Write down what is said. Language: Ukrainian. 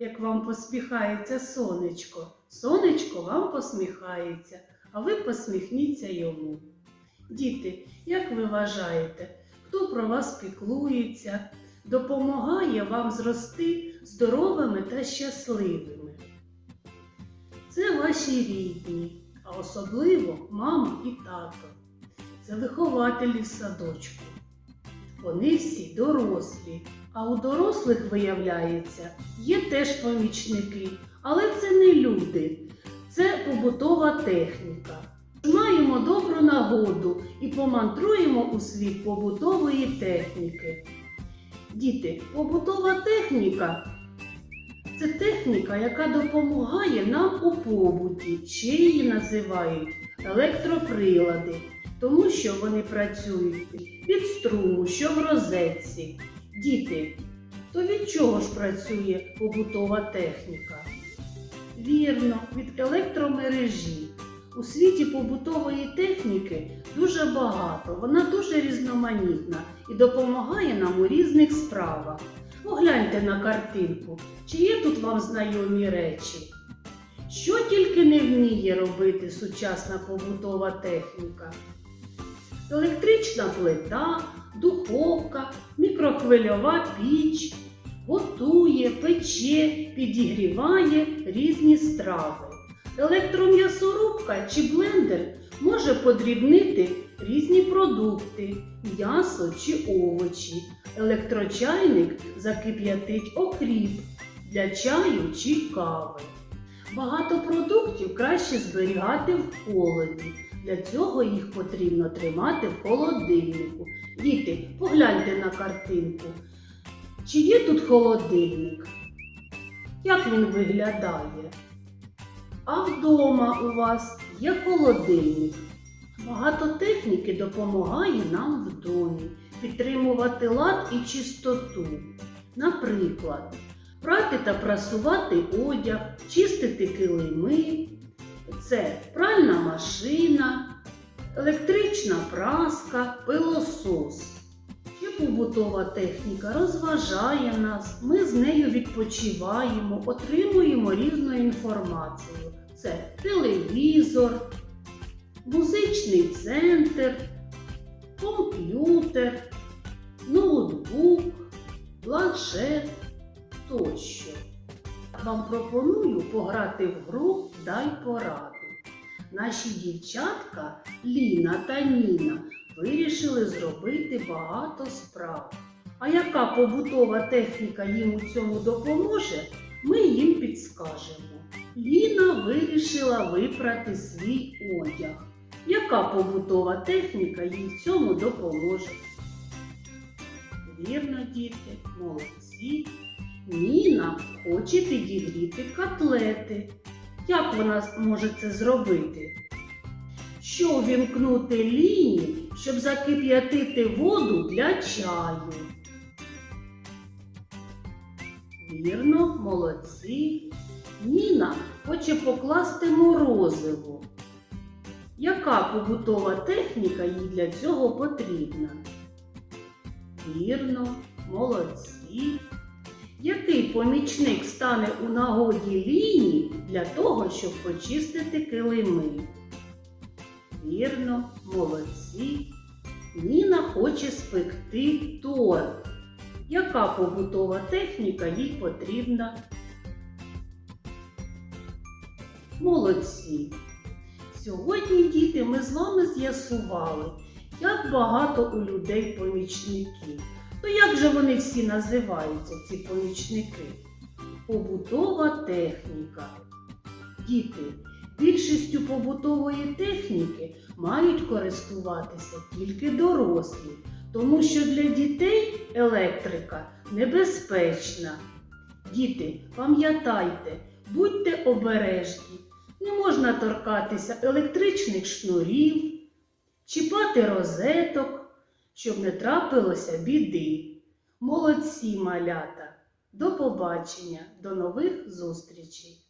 як вам посміхається сонечко. Сонечко вам посміхається, а ви посміхніться йому. Діти, як ви вважаєте, хто про вас піклується, допомагає вам зрости здоровими та щасливими? Це ваші рідні, а особливо мама і тато. Це вихователі в садочку. Вони всі дорослі, а у дорослих, виявляється, є теж помічники, але це не люди, це побутова техніка. Маємо добру нагоду і помантруємо у світ побутової техніки. Діти, побутова техніка це техніка, яка допомагає нам у побуті. Ще її називають електроприлади, тому що вони працюють від струму, що в розетці. Діти, то від чого ж працює побутова техніка? Вірно, від електромережі. У світі побутової техніки дуже багато, вона дуже різноманітна і допомагає нам у різних справах. Погляньте на картинку, чи є тут вам знайомі речі? Що тільки не вміє робити сучасна побутова техніка? Електрична плита, духовка, мікрохвильова піч, готує, пече, підігріває різні страви. Електром'ясорубка чи блендер може подрібнити різні продукти, м'ясо чи овочі. Електрочайник закип'ятить окріп для чаю чи кави. Багато продуктів краще зберігати в холоді. Для цього їх потрібно тримати в холодильнику. Діти, погляньте на картинку. Чи є тут холодильник? Як він виглядає? А вдома у вас є холодильник. Багато техніки допомагає нам в домі підтримувати лад і чистоту. Наприклад, прати та прасувати одяг, чистити килими. Це пральна машина, електрична праска, пилосос. Ще побутова техніка розважає нас, ми з нею відпочиваємо, отримуємо різну інформацію. Це телевізор, музичний центр, комп'ютер, ноутбук, планшет тощо. Вам пропоную пограти в гру Дай пораду. Наші дівчатка Ліна та Ніна вирішили зробити багато справ. А яка побутова техніка їм у цьому допоможе, ми їм підскажемо. Ліна вирішила випрати свій одяг. Яка побутова техніка їй в цьому допоможе? Вірно, діти, молодці. Ніна хоче підігріти котлети. Як вона може це зробити? Що увімкнути ліні, щоб закип'ятити воду для чаю? Вірно, молодці. Ніна хоче покласти морозиво. Яка побутова техніка їй для цього потрібна? Вірно, молодці. Який помічник стане у нагоді лінії для того, щоб почистити килими? Вірно, молодці. Ніна хоче спекти торт. Яка побутова техніка їй потрібна? Молодці. Сьогодні, діти, ми з вами з'ясували, як багато у людей помічників. То як же вони всі називаються, ці помічники? Побутова техніка. Діти, більшістю побутової техніки мають користуватися тільки дорослі, тому що для дітей електрика небезпечна. Діти, пам'ятайте, будьте обережні, не можна торкатися електричних шнурів, чіпати розеток щоб не трапилося біди. Молодці малята! До побачення, до нових зустрічей!